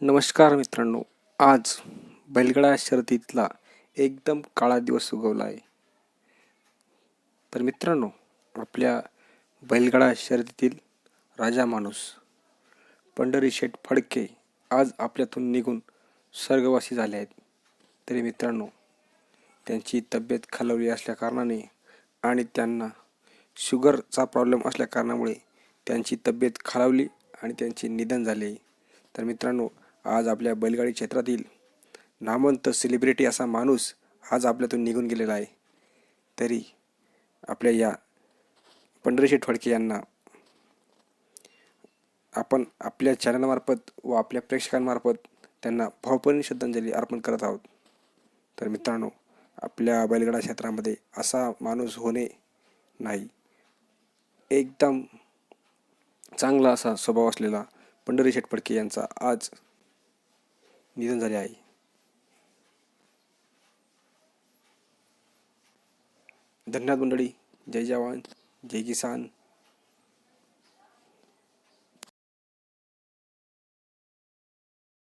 नमस्कार मित्रांनो आज बैलगाडा शर्यतीतला एकदम काळा दिवस उगवला आहे. तर मित्रांनो आपल्या बैलगाडा शर्यतीतील राजा माणूस पंढरी शेठ फडके आज आपल्यातून निघून स्वर्गवासी झाले आहेत. तरी मित्रांनो त्यांची तब्येत खालवली असल्याकारणाने आणि त्यांना शुगरचा प्रॉब्लेम असल्याकारणामुळे त्यांची तब्येत खालावली आणि त्यांचे निधन झाले. तर मित्रांनो आज आपल्या बैलगाडी क्षेत्रातील नामवंत सेलिब्रिटी असा माणूस आज आपल्यातून निघून गेलेला आहे. तरी आपल्या या पंढरीशे फडके यांना आपण आपल्या चॅनलमार्फत व आपल्या प्रेक्षकांमार्फत त्यांना भावपूर्ण श्रद्धांजली अर्पण करत आहोत. तर मित्रांनो आपल्या बैलगाडा क्षेत्रामध्ये असा माणूस होणे नाही. एकदम चांगला असा स्वभाव असलेला पंढरी शेठ फडके यांचा आज निधन झाले आहे. धन्यवाद मंडळी. जय जवान जय किसान.